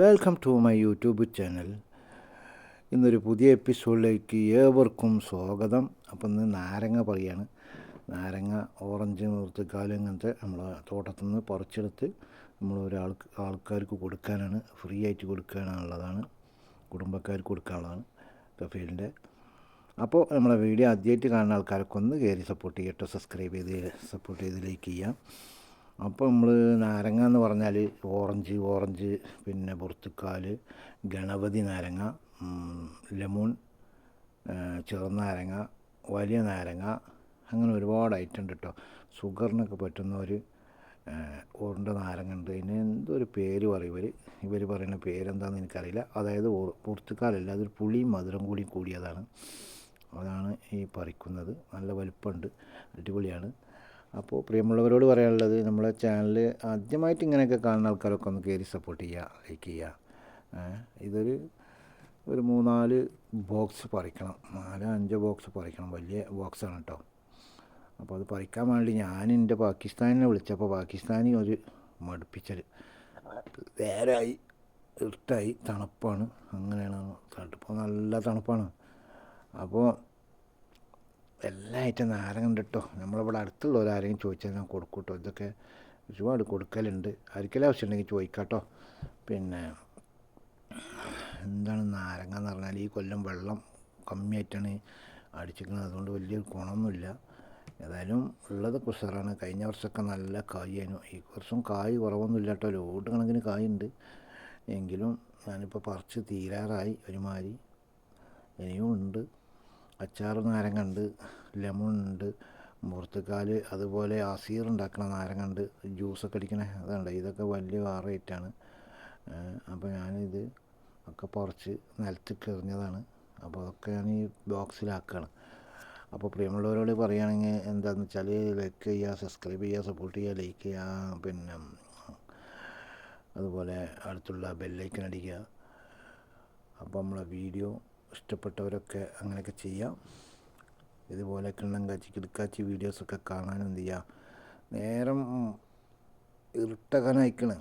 Welcome to my YouTube channel ഇന്നൊരു പുതിയ എപ്പിസോഡിലേക്ക് ഏവർക്കും സ്വാഗതം. അപ്പം ഇന്ന് നാരങ്ങ പറയാണ്. നാരങ്ങ ഓറഞ്ച് നിർത്തിക്കാൽ ഇങ്ങനത്തെ നമ്മൾ തോട്ടത്തിൽ നിന്ന് പറിച്ചെടുത്ത് നമ്മൾ ഒരാൾക്ക് ആൾക്കാർക്ക് കൊടുക്കാനാണ് ഫ്രീ ആയിട്ട് കൊടുക്കാനുള്ളതാണ്. കുടുംബക്കാർക്ക് കൊടുക്കാനുള്ളതാണ് കഫീലിന്റെ അപ്പോൾ നമ്മളെ വീഡിയോ ആദ്യമായിട്ട് കാണുന്ന ആൾക്കാരൊക്കെ ഒന്ന് കയറി സപ്പോർട്ട് ചെയ്യട്ടോ സബ്സ്ക്രൈബ് ചെയ്ത് സപ്പോർട്ട് ചെയ്ത് ലൈക്ക് ചെയ്യാം. അപ്പോൾ നമ്മൾ നാരങ്ങ എന്ന് പറഞ്ഞാൽ ഓറഞ്ച് ഓറഞ്ച് പിന്നെ പുറത്തുക്കാൽ ഗണപതി നാരങ്ങ ലെമൺ ചെറുനാരങ്ങ വലിയ നാരങ്ങ അങ്ങനെ ഒരുപാട് ഐറ്റം ഉണ്ട് കേട്ടോ ഷുഗറിനൊക്കെ പറ്റുന്ന ഒരു ഉരുണ്ട നാരങ്ങ ഉണ്ട്. അതിന് എന്തൊരു പേര് പറയും ഇവർ ഇവർ പറയുന്ന പേരെന്താണെന്ന് എനിക്കറിയില്ല. അതായത് പുറത്തുക്കാലല്ല അതൊരു പുളിയും മധുരം കൂടി കൂടിയതാണ്. അതാണ് ഈ പറിക്കുന്നത്. നല്ല വലിപ്പമുണ്ട് അടിപൊളിയാണ്. അപ്പോൾ പ്രിയമുള്ളവരോട് പറയാനുള്ളത് നമ്മളെ ചാനൽ ആദ്യമായിട്ട് ഇങ്ങനെയൊക്കെ കാണുന്ന ആൾക്കാരൊക്കെ ഒന്ന് കയറി സപ്പോർട്ട് ചെയ്യുക ലൈക്ക് ചെയ്യുക. ഇതൊരു ഒരു മൂന്നാൽ ബോക്സ് പറിക്കണം. നാലോ അഞ്ചോ ബോക്സ് പറിക്കണം. വലിയ ബോക്സാണ് കേട്ടോ അപ്പോൾ അത് പറിക്കാൻ വേണ്ടി ഞാൻ എന്റെ പാകിസ്ഥാനിനെ വിളിച്ചപ്പോൾ പാകിസ്ഥാനി ഒരു മടുപ്പിച്ചൽ വേരായി ഇരുട്ടായി തണുപ്പാണ്. അങ്ങനെയാണ് തണുപ്പ്. നല്ല തണുപ്പാണ്. അപ്പോൾ എല്ലാ ഐറ്റം നാരങ്ങ കേട്ടോ നമ്മളിവിടെ അടുത്തുള്ളവർ ആരെങ്കിലും ചോദിച്ചാൽ ഞാൻ കൊടുക്കും കേട്ടോ ഇതൊക്കെ ഒരുപാട് കൊടുക്കലുണ്ട്. ആർക്കെല്ലാം ആവശ്യമുണ്ടെങ്കിൽ ചോദിക്കാം കേട്ടോ പിന്നെ എന്താണ് നാരങ്ങ എന്ന് പറഞ്ഞാൽ ഈ കൊല്ലം വെള്ളം കമ്മിയായിട്ടാണ് അടിച്ചിരിക്കുന്നത്. അതുകൊണ്ട് വലിയ ഗുണമൊന്നുമില്ല. ഏതായാലും ഉള്ളത് കുസറാണ്. കഴിഞ്ഞ വർഷമൊക്കെ നല്ല കായായിരുന്നു. ഈ വർഷം കായ് കുറവൊന്നുമില്ല കേട്ടോ. ലോഡ് കണക്കിന് കായുണ്ട്. എങ്കിലും ഞാനിപ്പോൾ പറിച്ച് തീരാറായി ഒരുമാതിരി. ഇനിയും ഉണ്ട്. അച്ചാർ നാരങ്ങ ഉണ്ട് ലെമൺ ഉണ്ട് മുറത്തുക്കാൽ അതുപോലെ അസീർ ഉണ്ടാക്കണ നാരങ്ങ ഉണ്ട് ജ്യൂസൊക്കെ അടിക്കണ അതുണ്ട് ഇതൊക്കെ വലിയ ആണ്. അപ്പോൾ ഞാനിത് ഒക്കെ പറിച്ച് നിലത്തേക്ക് എറിഞ്ഞതാണ്. അപ്പോൾ അതൊക്കെ ഞാൻ ഈ ബോക്സിലാക്കുകയാണ് അപ്പോൾ പ്രിയമുള്ളവരോട് പറയുകയാണെങ്കിൽ എന്താണെന്ന് വെച്ചാൽ ലൈക്ക് ചെയ്യുക സബ്സ്ക്രൈബ് ചെയ്യുക സപ്പോർട്ട് ചെയ്യുക ലൈക്ക് ചെയ്യുക പിന്നെ അതുപോലെ അടുത്തുള്ള ബെല്ലൈക്കൻ അടിക്കുക. അപ്പോൾ നമ്മളെ വീഡിയോ ഇഷ്ടപ്പെട്ടവരൊക്കെ അങ്ങനെയൊക്കെ ചെയ്യാം. ഇതുപോലെ കിണ്ണം കാച്ചി കിടക്കാച്ചി വീഡിയോസൊക്കെ കാണാൻ എന്ത് ചെയ്യുക നേരം ഇരുട്ടകനയക്കണ്.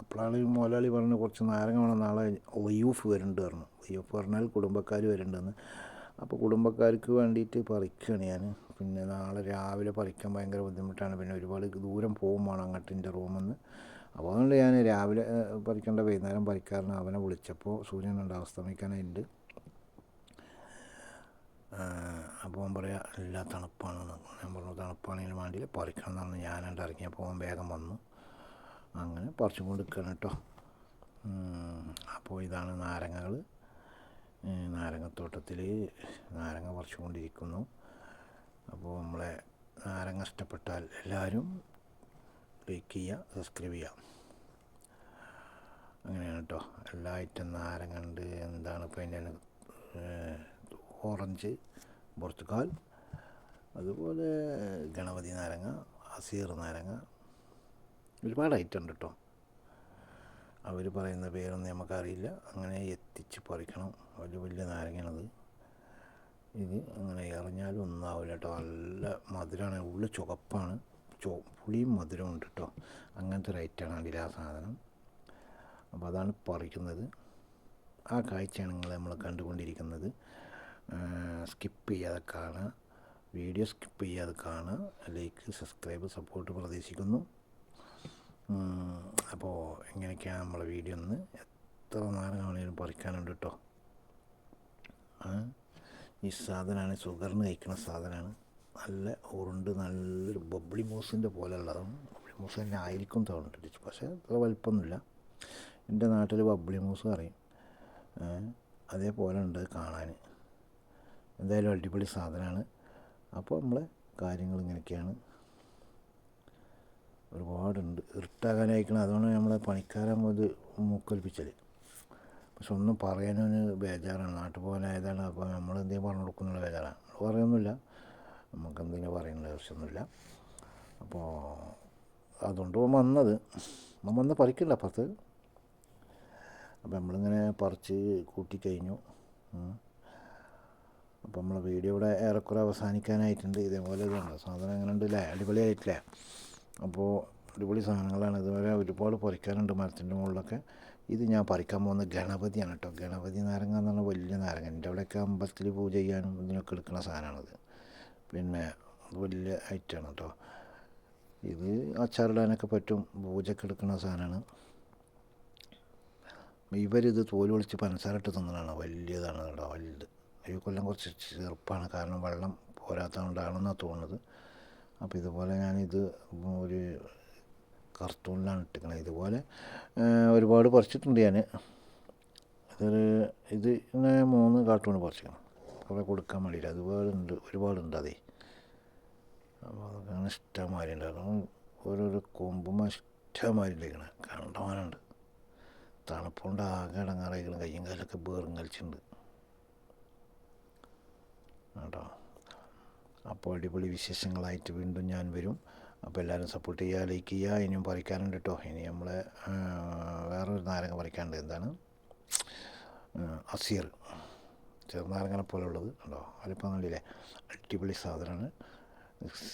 അപ്പോഴാണ് മുതലാളി പറഞ്ഞ് കുറച്ച് നാരങ്ങ വേണം നാളെ വയ്യൂഫ് വരുന്നുണ്ട് പറഞ്ഞു. വയ്യൂഫ് പറഞ്ഞാൽ കുടുംബക്കാർ വരുന്നുണ്ടെന്ന് അപ്പോൾ കുടുംബക്കാർക്ക് വേണ്ടിയിട്ട് പറിക്കുകയാണ് ഞാൻ. പിന്നെ നാളെ രാവിലെ പറിക്കാൻ ഭയങ്കര ബുദ്ധിമുട്ടാണ്. പിന്നെ ഒരുപാട് ദൂരം പോകുമ്പോൾ അങ്ങോട്ട് എന്റെ റൂമിൽ നിന്ന് അപ്പോൾ അതുകൊണ്ട് ഞാൻ രാവിലെ പറിക്കേണ്ട വൈകുന്നേരം പറിക്കാരന് അവനെ വിളിച്ചപ്പോൾ സൂര്യൻ ഉണ്ട് അസ്തമിക്കാനായിട്ടുണ്ട് അപ്പോൾ അവൻ പറയാ എല്ലാ തണുപ്പാണെന്ന് ഞാൻ പറഞ്ഞു തണുപ്പാണെങ്കിലും വേണ്ടിയില്ല പറിക്കണം എന്ന് പറഞ്ഞു. ഞാനുണ്ട് ഇറങ്ങിയപ്പോൾ അവൻ വേഗം വന്നു. അങ്ങനെ പറിച്ചും കൊണ്ട് നിൽക്കണം കേട്ടോ അപ്പോൾ ഇതാണ് നാരങ്ങകൾ. നാരങ്ങത്തോട്ടത്തിൽ നാരങ്ങ പറിച്ചുകൊണ്ടിരിക്കുന്നു അപ്പോൾ നമ്മളെ നാരങ്ങ ഇഷ്ടപ്പെട്ടാൽ എല്ലാവരും ലൈക്ക് ചെയ്യുക സബ്സ്ക്രൈബ് ചെയ്യുക അങ്ങനെയാണ് കേട്ടോ എല്ലാ ഐറ്റം നാരങ്ങ ഉണ്ട് എന്താണ് ഇപ്പോൾ അതിന്റെ ഓറഞ്ച് പോർച്ചുഗാൽ അതുപോലെ ഗണപതി നാരങ്ങ അസീർ നാരങ്ങ. ഒരുപാട് ഐറ്റം ഉണ്ട് കേട്ടോ അവർ പറയുന്ന പേരൊന്നും നമുക്കറിയില്ല. അങ്ങനെ എത്തിച്ച് പറിക്കണം. വലിയ വലിയ നാരങ്ങയാണത്. ഇത് അങ്ങനെ എറിഞ്ഞാലും ഒന്നാവില്ല കേട്ടോ നല്ല മധുരമാണ് ഉള്ളിൽ ചുവപ്പാണ്. ചോ പുളിയും മധുരവും ഉണ്ട് കേട്ടോ അങ്ങനത്തെ ഒരു ഐറ്റമാണ് അതിൽ ആ സാധനം. അപ്പോൾ അതാണ് പറിക്കുന്നത്. ആ കാഴ്ചയാണ് നിങ്ങൾ നമ്മൾ കണ്ടുകൊണ്ടിരിക്കുന്നത്. സ്കിപ്പ് ചെയ്യാതെ കാണുക വീഡിയോ സ്കിപ്പ് ചെയ്യാതെ കാണുക ലൈക്ക് സബ്സ്ക്രൈബ് സപ്പോർട്ട് പ്രതീക്ഷിക്കുന്നു. അപ്പോൾ എങ്ങനെയൊക്കെയാണ് നമ്മളെ വീഡിയോ ഒന്ന് എത്ര നേരം വേണേലും പറിക്കാനുണ്ട് കേട്ടോ ഈ സാധനമാണ് ഷുഗറിന് കഴിക്കുന്ന സാധനമാണ് നല്ല ഉരുണ്ട് നല്ലൊരു ബബ്ലി മൂസിന്റെ പോലെയുള്ളതാണ് ബബ്ലി മൂസ് തന്നെ ആയിരിക്കും തോന്നിട്ട് പക്ഷേ അത്ര വലിപ്പമൊന്നുമില്ല. എന്റെ നാട്ടിൽ ബബ്ലി മൂസ് പറയും. ഏ, അതേപോലെ ഉണ്ട് കാണാൻ. എന്തായാലും അടിപൊളി സാധനമാണ്. അപ്പോൾ നമ്മളെ കാര്യങ്ങൾ ഇങ്ങനെയൊക്കെയാണ്. ഒരുപാടുണ്ട്. ഇരുട്ടാകാനായിക്കണം അതുകൊണ്ട് നമ്മളെ പണിക്കാരൻ ഇത് മൂക്കൊലിപ്പിച്ചത് പക്ഷെ ഒന്നും പറയാനൊരു ബേജാറാണ്. നാട്ടിൽ പോകാനായതാണ്. അപ്പോൾ നമ്മൾ എന്തെങ്കിലും പറഞ്ഞു കൊടുക്കുന്നുള്ള ബേജാറാണ്. നമ്മൾ പറയൊന്നുമില്ല നമുക്ക് എന്തെങ്കിലും പറയുന്നുള്ള ആവശ്യമൊന്നുമില്ല. അപ്പോൾ അതുകൊണ്ട് വന്നത് വന്ന് പറിക്കില്ല അപ്പുറത്ത്. അപ്പോൾ നമ്മളിങ്ങനെ പറിച്ച് കൂട്ടിക്കഴിഞ്ഞു. ഉം. അപ്പോൾ നമ്മൾ വീഡിയോ ഇവിടെ ഏറെക്കുറെ അവസാനിക്കാനായിട്ടുണ്ട്. ഇതേപോലെ ഇതുണ്ട് സാധനം എങ്ങനെ ഉണ്ട്? അല്ലേ അടിപൊളിയായിട്ടില്ലേ? അപ്പോൾ അടിപൊളി സാധനങ്ങളാണ്. ഇതുവരെ ഒരുപാട് പറിക്കാനുണ്ട് മരത്തിന്റെ മുകളിലൊക്കെ. ഇത് ഞാൻ പറിക്കാൻ പോകുന്ന ഗണപതിയാണ് കേട്ടോ. ഗണപതി നാരങ്ങ എന്ന് പറഞ്ഞാൽ വലിയ നാരങ്ങ. എന്റെ അവിടെയൊക്കെ അമ്പലത്തിൽ പൂജ ചെയ്യാനും ഇതിനൊക്കെ എടുക്കുന്ന സാധനമാണിത്. പിന്നെ വലിയ ഐറ്റമാണ് കേട്ടോ. ഇത് അച്ചാറിടാനൊക്കെ പറ്റും. പൂജയ്ക്ക് എടുക്കുന്ന സാധനമാണ്. ഇവരിത് തോൽ പൊളിച്ച് പനസാരിട്ട് ഇട്ട് വലിയതാണ് കേട്ടോ വലുത്. ഈ കൊല്ലം കുറച്ച് ചെറുപ്പമാണ് കാരണം വെള്ളം പോരാത്തതുകൊണ്ടാണെന്നാണ് തോന്നുന്നത്. അപ്പോൾ ഇതുപോലെ ഞാനിത് ഒരു കർത്തൂണിലാണ് ഇട്ടിരിക്കുന്നത്. ഇതുപോലെ ഒരുപാട് പറിച്ചിട്ടുണ്ട് ഞാൻ. ഇതൊരു ഇത് മൂന്ന് കാർട്ടൂൺ പറിച്ചിരിക്കണം കുറെ കൊടുക്കാൻ വേണ്ടിയില്ല അതുപോലെ ഉണ്ട് ഒരുപാടുണ്ട് അതേ. അപ്പോൾ അതൊക്കെയാണ് ഇഷ്ടമാതിരി ഉണ്ടാകും ഓരോരോ കൊമ്പും ഇഷ്ടമാതിരി ഉണ്ടായിരിക്കണം കണ്ടമാനുണ്ട് തണുപ്പുകൊണ്ട് ആകെ ഇടങ്ങാറായിരിക്കണം കയ്യും കാലൊക്കെ ബേറും കളിച്ചിട്ടുണ്ട്. കേട്ടോ അപ്പോൾ അടിപൊളി വിശേഷങ്ങളായിട്ട് വീണ്ടും ഞാൻ വരും. അപ്പോൾ എല്ലാവരും സപ്പോർട്ട് ചെയ്യുക ലൈക്ക് ചെയ്യുക ഇനിയും പറിക്കാനുണ്ട് കേട്ടോ ഇനി നമ്മൾ വേറൊരു നാരങ്ങ പറിക്കാനുണ്ട്. എന്താണ്? അസീർ. ചെറുനാരങ്ങനെ പോലെ ഉള്ളത് ഉണ്ടോ അതിപ്പോൾ നല്ലില്ലേ അടിപൊളി സാധനമാണ്.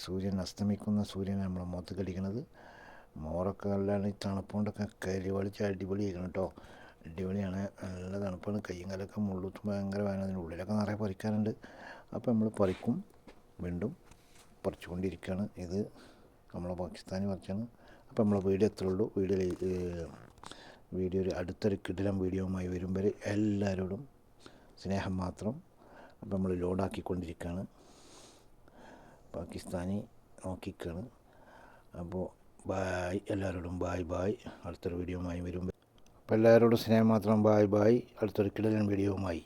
സൂര്യൻ അസ്തമിക്കുന്ന സൂര്യൻ നമ്മളെ മുഖത്ത് കടിക്കണത്. മോറൊക്കെ നല്ലതാണ് ഈ തണുപ്പുകൊണ്ടൊക്കെ കരി വലിച്ച് അടിപൊളിയാക്കണം കേട്ടോ അടിപൊളിയാണ്. നല്ല തണുപ്പാണ്. കയ്യും കാലൊക്കെ മുള്ളുത്തും ഭയങ്കര വേദന അതിന്റെ ഉള്ളിലൊക്കെ നിറയെ പറിക്കാനുണ്ട്. അപ്പോൾ നമ്മൾ പറിക്കും. വീണ്ടും പറിച്ചുകൊണ്ടിരിക്കുകയാണ്. ഇത് നമ്മളെ പാകിസ്ഥാനി പറിച്ചാണ്. അപ്പോൾ നമ്മളെ വീഡിയോ എത്ര ഉള്ളൂ. വീഡിയോ വീഡിയോ ഒരു അടുത്തൊരു കിടിലം വീഡിയോവുമായി വരും വരെ എല്ലാവരോടും സ്നേഹം മാത്രം അപ്പോൾ നമ്മൾ ലോഡാക്കിക്കൊണ്ടിരിക്കുകയാണ്. പാകിസ്ഥാനി നോക്കിക്കാണ് അപ്പോൾ ബായ്. എല്ലാവരോടും ബായ് ബായ്. അടുത്തൊരു വീഡിയോവുമായി വരും. അപ്പോൾ എല്ലാവരോടും സ്നേഹം മാത്രം. Bye bye. അടുത്തൊരു കിടലൻ വീഡിയോവുമായി